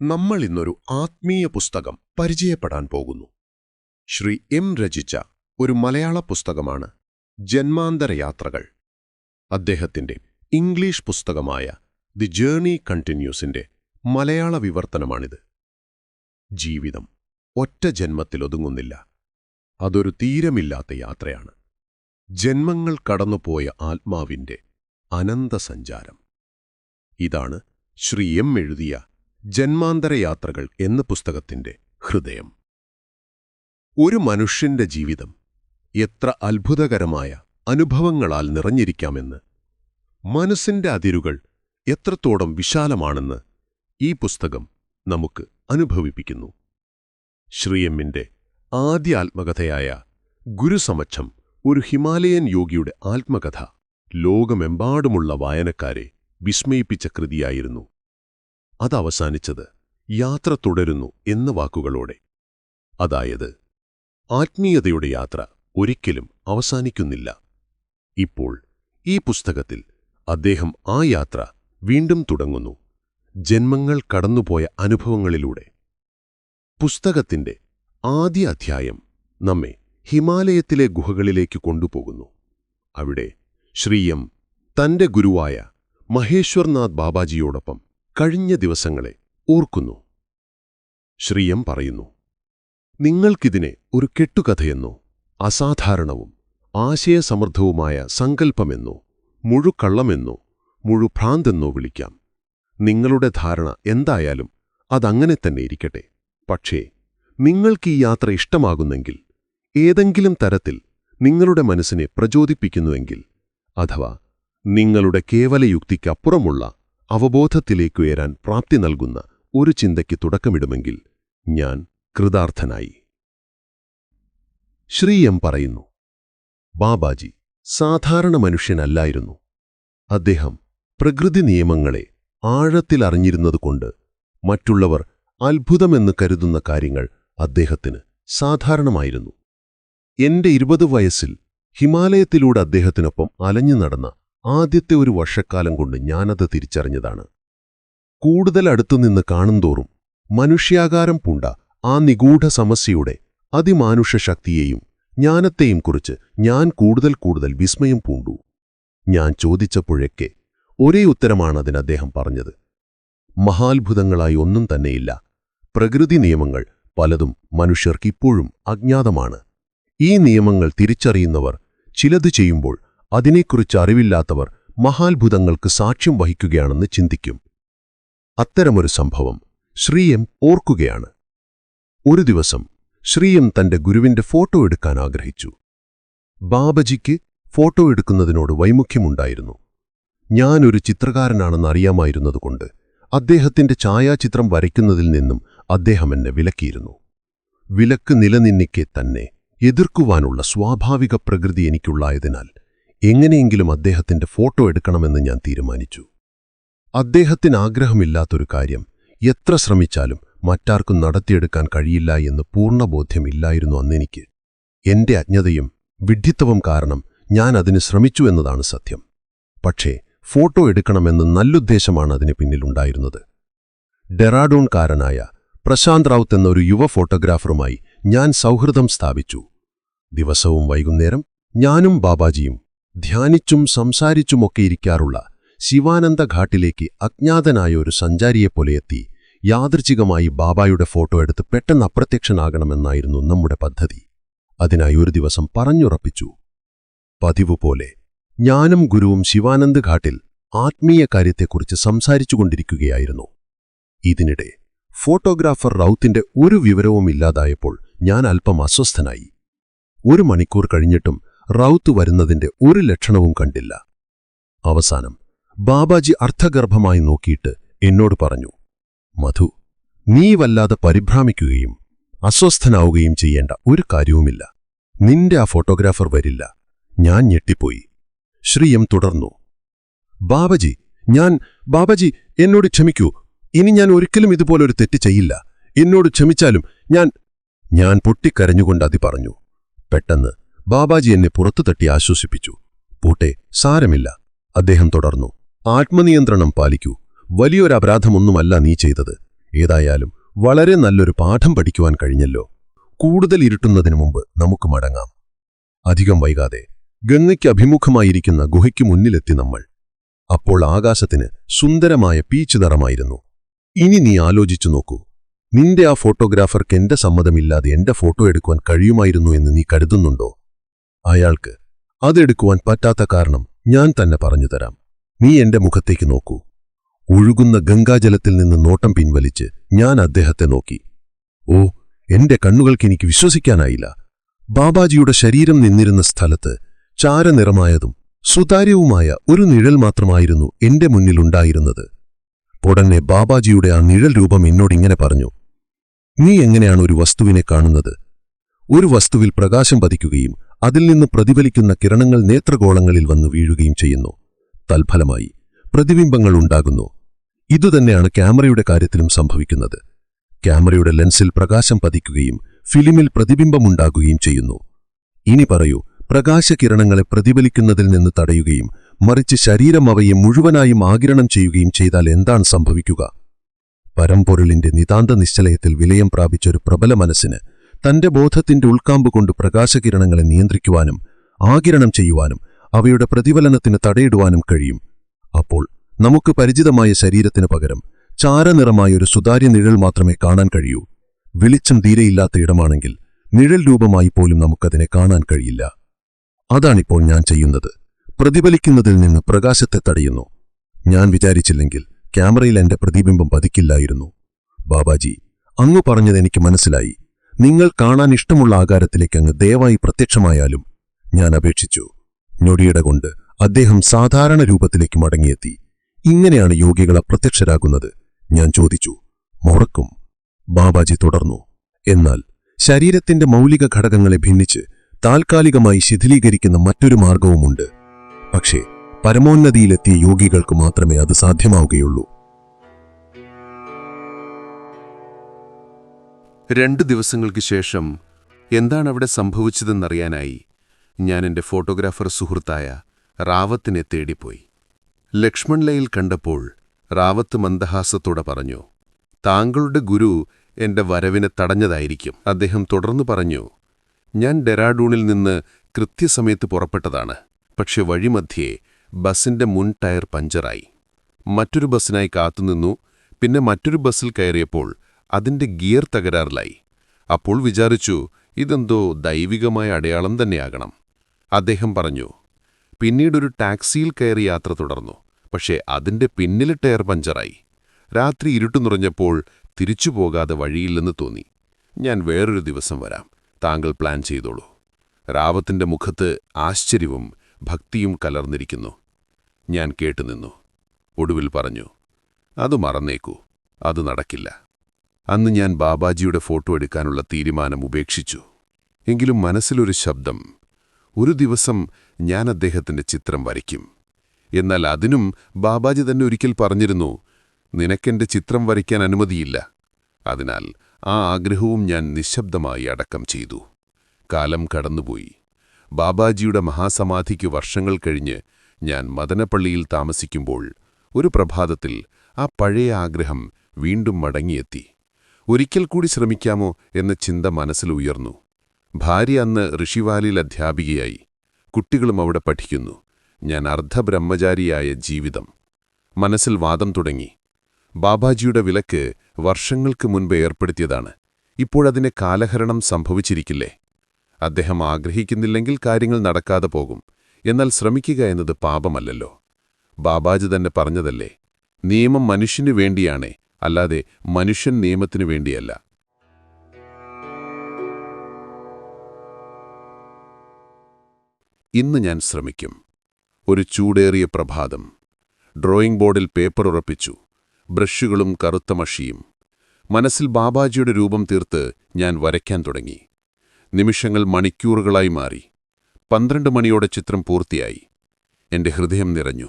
നമ്മൾ ഇന്നൊരു ആത്മീയ പുസ്തകം പരിചയപ്പെടാൻ പോകുന്നു. ശ്രീ എം രചിച്ച ഒരു മലയാള പുസ്തകമാണ് ജന്മാന്തര യാത്രകൾ. അദ്ദേഹത്തിന്റെ ഇംഗ്ലീഷ് പുസ്തകമായ ദി ജേർണി കണ്ടിന്യൂസിന്റെ മലയാള വിവർത്തനമാണിത്. ജീവിതം ഒറ്റ ജന്മത്തിലൊതുങ്ങുന്നില്ല. അതൊരു തീരമില്ലാത്ത യാത്രയാണ്. ജന്മങ്ങൾ കടന്നുപോയ ആത്മാവിന്റെ അനന്തസഞ്ചാരം. ഇതാണ് ശ്രീ എം എഴുതിയ ജന്മാന്തര യാത്രകൾ എന്ന പുസ്തകത്തിന്റെ ഹൃദയം. ഒരു മനുഷ്യന്റെ ജീവിതം എത്ര അത്ഭുതകരമായ അനുഭവങ്ങളാൽ നിറഞ്ഞിരിക്കാമെന്ന് മനസ്സിന്റെ അതിരുകൾ എത്രത്തോളം വിശാലമാണെന്ന് ഈ പുസ്തകം നമുക്ക് അനുഭവിപ്പിക്കുന്നു. ശ്രീയമ്മിന്റെ ആദ്യ ആത്മകഥയായ ഗുരുസമക്ഷം ഒരു ഹിമാലയൻ യോഗിയുടെ ആത്മകഥ ലോകമെമ്പാടുമുള്ള വായനക്കാരെ വിസ്മയിപ്പിച്ച കൃതിയായിരുന്നു അതവസാനിച്ചത് യാത്ര തുടരുന്നു എന്ന വാക്കുകളോടെ. അതായത് ആത്മീയതയുടെ യാത്ര ഒരിക്കലും അവസാനിക്കുന്നില്ല. ഇപ്പോൾ ഈ പുസ്തകത്തിൽ അദ്ദേഹം ആ യാത്ര വീണ്ടും തുടങ്ങുന്നു. ജന്മങ്ങൾ കടന്നുപോയ അനുഭവങ്ങളിലൂടെ. പുസ്തകത്തിന്റെ ആദ്യ അധ്യായം നമ്മെ ഹിമാലയത്തിലെ ഗുഹകളിലേക്ക് കൊണ്ടുപോകുന്നു. അവിടെ ശ്രീയം തന്റെ ഗുരുവായ മഹേശ്വർനാഥ് ബാബാജിയോടൊപ്പം കഴിഞ്ഞ ദിവസങ്ങളെ ഓർക്കുന്നു. ശ്രീയം പറയുന്നു നിങ്ങൾക്കിതിനെ ഒരു കെട്ടുകഥയെന്നോ അസാധാരണവും ആശയസമൃദ്ധവുമായ സങ്കല്പമെന്നോ മുഴുക്കള്ളമെന്നോ മുഴുഭ്രാന്തെന്നോ വിളിക്കാം. നിങ്ങളുടെ ധാരണ എന്തായാലും അതങ്ങനെ തന്നെ ഇരിക്കട്ടെ. പക്ഷേ നിങ്ങൾക്ക് ഈ യാത്ര ഇഷ്ടമാകുന്നെങ്കിൽ ഏതെങ്കിലും തരത്തിൽ നിങ്ങളുടെ മനസ്സിനെ പ്രചോദിപ്പിക്കുന്നുവെങ്കിൽ അഥവാ നിങ്ങളുടെ കേവലയുക്തിക്കപ്പുറമുള്ള അവബോധത്തിലേക്കുയരാൻ പ്രാപ്തി നൽകുന്ന ഒരു ചിന്തയ്ക്ക് തുടക്കമിടുമെങ്കിൽ ഞാൻ കൃതാർത്ഥനായി. ശ്രീ എം പറയുന്നു ബാബാജി സാധാരണ മനുഷ്യനല്ലായിരുന്നു. അദ്ദേഹം പ്രകൃതി നിയമങ്ങളെ ആഴത്തിലറിഞ്ഞിരുന്നതുകൊണ്ട് മറ്റുള്ളവർ അത്ഭുതമെന്ന് കരുതുന്ന കാര്യങ്ങൾ അദ്ദേഹത്തിന് സാധാരണമായിരുന്നു. എന്റെ ഇരുപത് വയസ്സിൽ ഹിമാലയത്തിലൂടെ അദ്ദേഹത്തിനൊപ്പം അലഞ്ഞു നടന്ന ആദ്യത്തെ ഒരു വർഷക്കാലം കൊണ്ട് ഞാനത് തിരിച്ചറിഞ്ഞതാണ്. കൂടുതൽ അടുത്തുനിന്ന് കാണുന്തോറും മനുഷ്യാകാരം പൂണ്ട ആ നിഗൂഢ സമസ്യയുടെ അതിമാനുഷ ശക്തിയെയും ജ്ഞാനത്തെയും കുറിച്ച് ഞാൻ കൂടുതൽ കൂടുതൽ വിസ്മയം പൂണ്ടു. ഞാൻ ചോദിച്ചപ്പോഴൊക്കെ ഒരേ ഉത്തരമാണ് അതിന് അദ്ദേഹം പറഞ്ഞത്. മഹാത്ഭുതങ്ങളായി ഒന്നും തന്നെയില്ല. പ്രകൃതി നിയമങ്ങൾ പലതും മനുഷ്യർക്കിപ്പോഴും അജ്ഞാതമാണ്. ഈ നിയമങ്ങൾ തിരിച്ചറിയുന്നവർ ചിലത് ചെയ്യുമ്പോൾ അതിനെക്കുറിച്ച് അറിവില്ലാത്തവർ മഹാത്ഭുതങ്ങൾക്ക് സാക്ഷ്യം വഹിക്കുകയാണെന്ന് ചിന്തിക്കും. അത്തരമൊരു സംഭവം ശ്രീയം ഓർക്കുകയാണ്. ഒരു ദിവസം ശ്രീയം തന്റെ ഗുരുവിന്റെ ഫോട്ടോ എടുക്കാൻ ആഗ്രഹിച്ചു. ബാബജിക്ക് ഫോട്ടോ എടുക്കുന്നതിനോട് വൈമുഖ്യമുണ്ടായിരുന്നു. ഞാനൊരു ചിത്രകാരനാണെന്ന് അറിയാമായിരുന്നതുകൊണ്ട് അദ്ദേഹത്തിന്റെ ഛായാചിത്രം വരയ്ക്കുന്നതിൽ നിന്നും അദ്ദേഹം എന്നെ വിലക്കിയിരുന്നു. വിലക്ക് നിലനിന്നിക്കെ തന്നെ എതിർക്കുവാനുള്ള സ്വാഭാവിക പ്രകൃതി എനിക്കുള്ളായതിനാൽ എങ്ങനെയെങ്കിലും അദ്ദേഹത്തിന്റെ ഫോട്ടോ എടുക്കണമെന്ന് ഞാൻ തീരുമാനിച്ചു. അദ്ദേഹത്തിന് ആഗ്രഹമില്ലാത്തൊരു കാര്യം എത്ര ശ്രമിച്ചാലും മറ്റാർക്കും നടത്തിയെടുക്കാൻ കഴിയില്ല എന്ന് പൂർണബോധ്യമില്ലായിരുന്നു അന്നെനിക്ക്. എന്റെ അജ്ഞതയും വിഡ്ഢിത്തവും കാരണം ഞാൻ അതിന് ശ്രമിച്ചു എന്നതാണ് സത്യം. പക്ഷേ ഫോട്ടോ എടുക്കണമെന്ന് നല്ലുദ്ദേശമാണ് അതിന് പിന്നിലുണ്ടായിരുന്നത് ഡെറാഡൂൺകാരനായ പ്രശാന്ത് റൌത്ത് എന്നൊരു യുവ ഫോട്ടോഗ്രാഫറുമായി ഞാൻ സൗഹൃദം സ്ഥാപിച്ചു. ദിവസവും വൈകുന്നേരം ഞാനും ബാബാജിയും ധ്യാനിച്ചും സംസാരിച്ചുമൊക്കെ ഇരിക്കാറുള്ള ശിവാനന്ദ ഘാട്ടിലേക്ക് അജ്ഞാതനായ ഒരു സഞ്ചാരിയെപ്പോലെ എത്തി യാദൃച്ഛികമായി ബാബായുടെ ഫോട്ടോ എടുത്ത് പെട്ടെന്ന് അപ്രത്യക്ഷനാകണമെന്നായിരുന്നു നമ്മുടെ പദ്ധതി. അതിനായി ഒരു ദിവസം പറഞ്ഞുറപ്പിച്ചു. പതിവുപോലെ ഞാനും ഗുരുവും ശിവാനന്ദ് ഘാട്ടിൽ ആത്മീയ കാര്യത്തെക്കുറിച്ച് സംസാരിച്ചുകൊണ്ടിരിക്കുകയായിരുന്നു. ഇതിനിടെ ഫോട്ടോഗ്രാഫർ റൌത്തിന്റെ ഒരു വിവരവും ഇല്ലാതായപ്പോൾ ഞാൻ അല്പം അസ്വസ്ഥനായി. ഒരു മണിക്കൂർ കഴിഞ്ഞിട്ടും റൌത്ത് വരുന്നതിന്റെ ഒരു ലക്ഷണവും കണ്ടില്ല. അവസാനം ബാബാജി അർത്ഥഗർഭമായി നോക്കിയിട്ട് എന്നോട് പറഞ്ഞു മധു നീ വല്ലാതെ പരിഭ്രാമിക്കുകയും അസ്വസ്ഥനാവുകയും ചെയ്യേണ്ട ഒരു കാര്യവുമില്ല. നിന്റെ ആ ഫോട്ടോഗ്രാഫർ വരില്ല. ഞാൻ ഞെട്ടിപ്പോയി. ശ്രീ എം തുടർന്നു ബാബജി ഞാൻ ബാബജി എന്നോട് ക്ഷമിക്കൂ. ഇനി ഞാൻ ഒരിക്കലും ഇതുപോലൊരു തെറ്റ് ചെയ്യില്ല. എന്നോട് ക്ഷമിച്ചാലും ഞാൻ ഞാൻ പൊട്ടിക്കരഞ്ഞുകൊണ്ട് അതി പറഞ്ഞു. പെട്ടെന്ന് ബാബാജി എന്നെ പുറത്തു തട്ടി ആശ്വസിപ്പിച്ചു. പൂട്ടെ സാരമില്ല. അദ്ദേഹം തുടർന്നു. ആത്മനിയന്ത്രണം പാലിക്കൂ. വലിയൊരു അപരാധമൊന്നുമല്ല നീ ചെയ്തത്. ഏതായാലും വളരെ നല്ലൊരു പാഠം പഠിക്കുവാൻ കഴിഞ്ഞല്ലോ. കൂടുതൽ ഇരുട്ടുന്നതിനു മുമ്പ് നമുക്ക് മടങ്ങാം. അധികം വൈകാതെ ഗംഗയ്ക്ക് അഭിമുഖമായിരിക്കുന്ന ഗുഹയ്ക്ക് മുന്നിലെത്തി നമ്മൾ. അപ്പോൾ ആകാശത്തിന് സുന്ദരമായ പീച്ച് നിറമായിരുന്നു. ഇനി നീ ആലോചിച്ചു നോക്കൂ. നിന്റെ ആ ഫോട്ടോഗ്രാഫർക്ക് എന്റെ സമ്മതമില്ലാതെ എന്റെ ഫോട്ടോ എടുക്കുവാൻ കഴിയുമായിരുന്നു എന്ന് നീ കരുതുന്നുണ്ടോ? അയാൾക്ക് അതെടുക്കുവാൻ പറ്റാത്ത കാരണം ഞാൻ തന്നെ പറഞ്ഞു തരാം. നീ എന്റെ മുഖത്തേക്ക് നോക്കൂ. ഒഴുകുന്ന ഗംഗാജലത്തിൽ നിന്ന് നോട്ടം പിൻവലിച്ച് ഞാൻ അദ്ദേഹത്തെ നോക്കി. ഓ എന്റെ കണ്ണുകൾക്ക് എനിക്ക് വിശ്വസിക്കാനായില്ല. ബാബാജിയുടെ ശരീരം നിന്നിരുന്ന സ്ഥലത്ത് ചാരനിറമായതും സുതാര്യവുമായ ഒരു നിഴൽ മാത്രമായിരുന്നു എന്റെ മുന്നിലുണ്ടായിരുന്നത് ഉടനെ ബാബാജിയുടെ ആ നിഴൽ രൂപം എന്നോടിങ്ങനെ പറഞ്ഞു. നീ എങ്ങനെയാണ് ഒരു വസ്തുവിനെ കാണുന്നത്? ഒരു വസ്തുവിൽ പ്രകാശം പതിക്കുകയും അതിൽ നിന്ന് പ്രതിഫലിക്കുന്ന കിരണങ്ങൾ നേത്രഗോളങ്ങളിൽ വന്നു വീഴുകയും ചെയ്യുന്നു. തൽഫലമായി പ്രതിബിംബങ്ങൾ ഉണ്ടാകുന്നു. ഇതുതന്നെയാണ് ക്യാമറയുടെ കാര്യത്തിലും സംഭവിക്കുന്നത്. ക്യാമറയുടെ ലെൻസിൽ പ്രകാശം പതിക്കുകയും ഫിലിമിൽ പ്രതിബിംബമുണ്ടാകുകയും ചെയ്യുന്നു. ഇനി പറയൂ പ്രകാശകിരണങ്ങളെ പ്രതിഫലിക്കുന്നതിൽ നിന്ന് തടയുകയും മറിച്ച് ശരീരം അവയെ മുഴുവനായും ആകിരണം ചെയ്യുകയും ചെയ്താൽ എന്താണ് സംഭവിക്കുക? പരമ്പൊരുളിന്റെ നിതാന്ത നിശ്ചലയത്തിൽ വിലയം പ്രാപിച്ചൊരു പ്രബല മനസ്സിന് തന്റെ ബോധത്തിന്റെ ഉൾക്കാമ്പ് കൊണ്ട് പ്രകാശകിരണങ്ങളെ നിയന്ത്രിക്കുവാനും ആകിരണം ചെയ്യുവാനും അവയുടെ പ്രതിഫലനത്തിന് തടയിടുവാനും കഴിയും. അപ്പോൾ നമുക്ക് പരിചിതമായ ശരീരത്തിന് പകരം ചാരനിറമായ ഒരു സുതാര്യ നിഴൽ മാത്രമേ കാണാൻ കഴിയൂ. വെളിച്ചം തീരെയില്ലാത്ത ഇടമാണെങ്കിൽ നിഴൽ രൂപമായി പോലും നമുക്കതിനെ കാണാൻ കഴിയില്ല. അതാണിപ്പോൾ ഞാൻ ചെയ്യുന്നത്. പ്രതിഫലിക്കുന്നതിൽ നിന്ന് പ്രകാശത്തെ തടയുന്നു. ഞാൻ വിചാരിച്ചില്ലെങ്കിൽ ക്യാമറയിൽ എന്റെ പ്രതിബിംബം പതിക്കില്ലായിരുന്നു. ബാബാജി അങ്ങു പറഞ്ഞത് എനിക്ക് മനസ്സിലായി. നിങ്ങൾ കാണാൻ ഇഷ്ടമുള്ള ആകാരത്തിലേക്ക് അങ്ങ് ദയവായി പ്രത്യക്ഷമായാലും ഞാൻ അപേക്ഷിച്ചു. ഞൊടിയിട കൊണ്ട് അദ്ദേഹം സാധാരണ രൂപത്തിലേക്ക് മടങ്ങിയെത്തി. ഇങ്ങനെയാണ് യോഗികൾ അപ്രത്യക്ഷരാകുന്നത്. ഞാൻ ചോദിച്ചു മുറക്കും ബാബാജി തുടർന്നു. എന്നാൽ ശരീരത്തിന്റെ മൗലിക ഘടകങ്ങളെ ഭിന്നിച്ച് താൽക്കാലികമായി ശിഥിലീകരിക്കുന്ന മറ്റൊരു മാർഗവുമുണ്ട് പക്ഷേ പരമോന്നതിയിലെത്തിയ യോഗികൾക്ക് മാത്രമേ അത് സാധ്യമാവുകയുള്ളൂ. രണ്ട് ദിവസങ്ങൾക്ക് ശേഷം എന്താണ് അവിടെ സംഭവിച്ചതെന്നറിയാനായി ഞാൻ എന്റെ ഫോട്ടോഗ്രാഫർ സുഹൃത്തായ റാവത്തിനെ തേടിപ്പോയി. ലക്ഷ്മൺ ലയിൽ കണ്ടപ്പോൾ റാവത്ത് മന്ദഹാസത്തോടെ പറഞ്ഞു താങ്കളുടെ ഗുരു എന്റെ വരവിനെ തടഞ്ഞതായിരിക്കും. അദ്ദേഹം തുടർന്നു പറഞ്ഞു ഞാൻ ഡെറാഡൂണിൽ നിന്ന് കൃത്യസമയത്ത് പുറപ്പെട്ടതാണ്. പക്ഷെ വഴിമധ്യേ ബസിന്റെ മുൻ ടയർ പഞ്ചറായി. മറ്റൊരു ബസ്സിനായി കാത്തുനിന്നു. പിന്നെ മറ്റൊരു ബസ്സിൽ കയറിയപ്പോൾ അതിന്റെ ഗിയർ തകരാറിലായി. അപ്പോൾ വിചാരിച്ചു ഇതെന്തോ ദൈവികമായ അടയാളം തന്നെയാകണം. അദ്ദേഹം പറഞ്ഞു പിന്നീടൊരു ടാക്സിയിൽ കയറി യാത്ര തുടർന്നു. പക്ഷേ അതിന്റെ പിന്നിലെ ടയർ പഞ്ചറായി. രാത്രി ഇരുട്ടു നിറഞ്ഞപ്പോൾ തിരിച്ചു പോകാതെ വഴിയില്ലെന്ന് തോന്നി. ഞാൻ വേറൊരു ദിവസം വരാം. താങ്കൾ പ്ലാൻ ചെയ്തോളൂ റാവത്തിന്റെ മുഖത്ത് ആശ്ചര്യവും ഭക്തിയും കലർന്നിരിക്കുന്നു. ഞാൻ കേട്ടുനിന്നു. ഒടുവിൽ പറഞ്ഞു അത് മറന്നേക്കൂ. അത് നടക്കില്ല. അന്ന് ഞാൻ ബാബാജിയുടെ ഫോട്ടോ എടുക്കാനുള്ള തീരുമാനം ഉപേക്ഷിച്ചു. എങ്കിലും മനസ്സിലൊരു ശബ്ദം ഒരു ദിവസം ഞാൻ അദ്ദേഹത്തിന്റെ ചിത്രം വരയ്ക്കും. എന്നാൽ അതിനും ബാബാജി തന്നെ ഒരിക്കൽ പറഞ്ഞിരുന്നു നിനക്കെന്റെ ചിത്രം വരയ്ക്കാൻ അനുമതിയില്ല. അതിനാൽ ആ ആഗ്രഹവും ഞാൻ നിശബ്ദമായി അടക്കം ചെയ്തു. കാലം കടന്നുപോയി. ബാബാജിയുടെ മഹാസമാധിക്ക് വർഷങ്ങൾ കഴിഞ്ഞ് ഞാൻ മദനപ്പള്ളിയിൽ താമസിക്കുമ്പോൾ ഒരു പ്രഭാതത്തിൽ ആ പഴയ ആഗ്രഹം വീണ്ടും മടങ്ങിയെത്തി. ഒരിക്കൽ കൂടി ശ്രമിക്കാമോ എന്ന ചിന്ത മനസ്സിൽ ഉയർന്നു. ഭാര്യ അന്ന് ഋഷിവാലിൽ അധ്യാപികയായി. കുട്ടികളും അവിടെ പഠിക്കുന്നു. ഞാൻ അർദ്ധബ്രഹ്മചാരിയായ ജീവിതം. മനസ്സിൽ വാദം തുടങ്ങി. ബാബാജിയുടെ വിലക്ക് വർഷങ്ങൾക്ക് മുൻപ് ഏർപ്പെടുത്തിയതാണ്. ഇപ്പോഴതിന് കാലഹരണം സംഭവിച്ചിരിക്കില്ലേ? അദ്ദേഹം ആഗ്രഹിക്കുന്നില്ലെങ്കിൽ കാര്യങ്ങൾ നടക്കാതെ പോകും. എന്നാൽ ശ്രമിക്കുക എന്നത് പാപമല്ലല്ലോ. ബാബാജി തന്നെ പറഞ്ഞതല്ലേ നിയമം മനുഷ്യനു വേണ്ടിയാണേ അല്ലാതെ മനുഷ്യൻ നിയമത്തിനു വേണ്ടിയല്ല. ഇന്ന് ഞാൻ ശ്രമിക്കും. ഒരു ചൂടേറിയ പ്രഭാതം. ഡ്രോയിംഗ് ബോർഡിൽ പേപ്പർ ഉറപ്പിച്ചു. ബ്രഷുകളും കറുത്ത മഷിയും. മനസ്സിൽ ബാബാജിയുടെ രൂപം തീർത്ത് ഞാൻ വരയ്ക്കാൻ തുടങ്ങി. നിമിഷങ്ങൾ മണിക്കൂറുകളായി മാറി. പന്ത്രണ്ട് മണിയോടെ ചിത്രം പൂർത്തിയായി. എന്റെ ഹൃദയം നിറഞ്ഞു.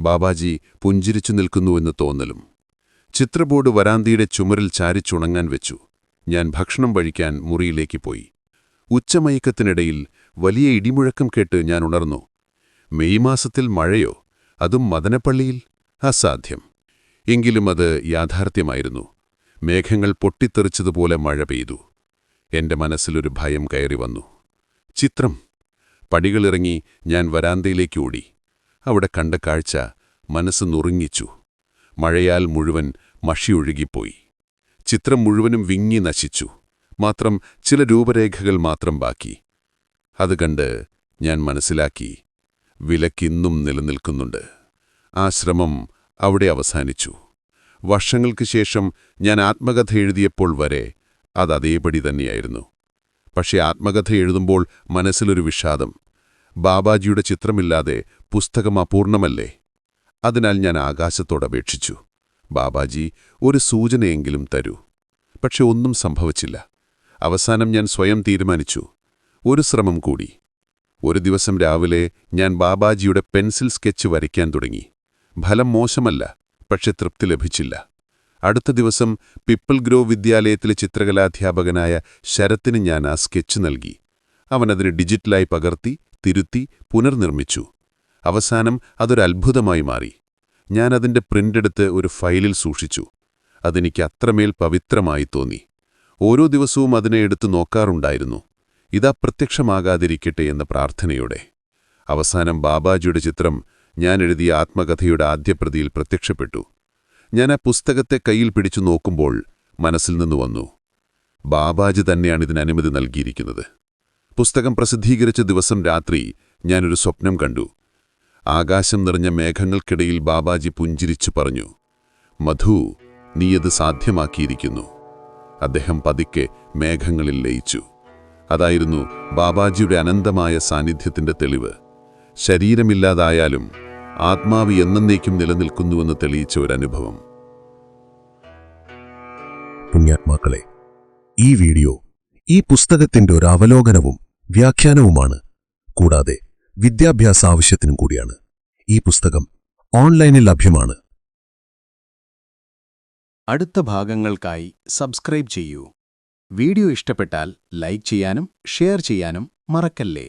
ബാബാജി പുഞ്ചിരിച്ചു നിൽക്കുന്നുവെന്ന് തോന്നലും. ചിത്രബോർഡ് വരാന്തിയുടെ ചുമരിൽ ചാരിച്ചുണങ്ങാൻ വെച്ചു. ഞാൻ ഭക്ഷണം വഴിക്കാൻ മുറിയിലേക്ക് പോയി. ഉച്ചമയക്കത്തിനിടയിൽ വലിയ ഇടിമുഴക്കം കേട്ട് ഞാൻ ഉണർന്നു. മെയ് മാസത്തിൽ മഴയോ? അതും മദനപ്പള്ളിയിൽ? അസാധ്യം. എങ്കിലും അത് യാഥാർത്ഥ്യമായിരുന്നു. മേഘങ്ങൾ പൊട്ടിത്തെറിച്ചതുപോലെ മഴ പെയ്തു. എന്റെ മനസ്സിലൊരു ഭയം കയറി വന്നു. ചിത്രം. പടികളിറങ്ങി ഞാൻ വരാന്തയിലേക്ക് ഓടി. അവിടെ കണ്ട കാഴ്ച മനസ്സ് നുറുങ്ങിച്ചു. മഴയാൽ മുഴുവൻ മഷിയൊഴുകിപ്പോയി. ചിത്രം മുഴുവനും വിങ്ങി നശിച്ചു. മാത്രം ചില രൂപരേഖകൾ മാത്രം ബാക്കി. അത് കണ്ട് ഞാൻ മനസ്സിലാക്കി വിലക്കിന്നും നിലനിൽക്കുന്നുണ്ട്. ആ ശ്രമം അവിടെ അവസാനിച്ചു. വർഷങ്ങൾക്ക് ശേഷം ഞാൻ ആത്മകഥ എഴുതിയപ്പോൾ വരെ അത് അതേപടി തന്നെയായിരുന്നു. പക്ഷേ ആത്മകഥ എഴുതുമ്പോൾ മനസ്സിലൊരു വിഷാദം. ബാബാജിയുടെ ചിത്രമില്ലാതെ പുസ്തകം അപൂർണമല്ലേ? അതിനാൽ ഞാൻ ആകാശത്തോടപേക്ഷിച്ചു. ബാബാജി ഒരു സൂചനയെങ്കിലും തരൂ. പക്ഷെ ഒന്നും സംഭവിച്ചില്ല. അവസാനം ഞാൻ സ്വയം തീരുമാനിച്ചു. ഒരു ശ്രമം കൂടി. ഒരു ദിവസം രാവിലെ ഞാൻ ബാബാജിയുടെ പെൻസിൽ സ്കെച്ച് വരയ്ക്കാൻ തുടങ്ങി. ഫലം മോശമല്ല പക്ഷെ തൃപ്തി ലഭിച്ചില്ല. അടുത്ത ദിവസം പിപ്പിൾ ഗ്രോവ് വിദ്യാലയത്തിലെ ചിത്രകലാധ്യാപകനായ ശരത്തിന് ഞാൻ ആ സ്കെച്ച് നൽകി. അവനതിന് ഡിജിറ്റലായി പകർത്തി തിരുത്തി പുനർനിർമ്മിച്ചു. അവസാനം അതൊരത്ഭുതമായി മാറി. ഞാൻ അതിന്റെ പ്രിന്റെടുത്ത് ഒരു ഫയലിൽ സൂക്ഷിച്ചു. അതെനിക്ക് അത്രമേൽ പവിത്രമായി തോന്നി. ഓരോ ദിവസവും അതിനെ എടുത്തു നോക്കാറുണ്ടായിരുന്നു. ഇതാ പ്രത്യക്ഷമാകാതിരിക്കട്ടെ എന്ന പ്രാർത്ഥനയോടെ. അവസാനം ബാബാജിയുടെ ചിത്രം ഞാൻ എഴുതിയ ആത്മകഥയുടെ ആദ്യപ്രതിയിൽ പ്രത്യക്ഷപ്പെട്ടു. ഞാൻ ആ പുസ്തകത്തെ കയ്യിൽ പിടിച്ചു നോക്കുമ്പോൾ മനസ്സിൽ നിന്ന് വന്നു. ബാബാജി തന്നെയാണ് ഇതിന് അനുമതി നൽകിയിരിക്കുന്നത്. പുസ്തകം പ്രസിദ്ധീകരിച്ച ദിവസം രാത്രി ഞാനൊരു സ്വപ്നം കണ്ടു. ആകാശം നിറഞ്ഞ മേഘങ്ങൾക്കിടയിൽ ബാബാജി പുഞ്ചിരിച്ചു പറഞ്ഞു മധു നീയത് സാധ്യമാക്കിയിരിക്കുന്നു. അദ്ദേഹം പതുക്കെ മേഘങ്ങളിൽ ലയിച്ചു. അതായിരുന്നു ബാബാജിയുടെ അനന്തമായ സാന്നിധ്യത്തിന്റെ തെളിവ്. ശരീരമില്ലാതായാലും ആത്മാവ് എന്നേക്കും നിലനിൽക്കുന്നുവെന്ന് തെളിയിച്ച ഒരനുഭവം. പുണ്യാത്മാക്കളെ ഈ വീഡിയോ ഈ പുസ്തകത്തിന്റെ ഒരു അവലോകനവും വ്യാഖ്യാനവുമാണ്. കൂടാതെ വിദ്യാഭ്യാസ ആവശ്യത്തിനും കൂടിയാണ്. ഈ പുസ്തകം ഓൺലൈനിൽ ലഭ്യമാണ്. അടുത്ത ഭാഗങ്ങൾക്കായി സബ്സ്ക്രൈബ് ചെയ്യൂ. വീഡിയോ ഇഷ്ടപ്പെട്ടാൽ ലൈക്ക് ചെയ്യാനും ഷെയർ ചെയ്യാനും മറക്കല്ലേ?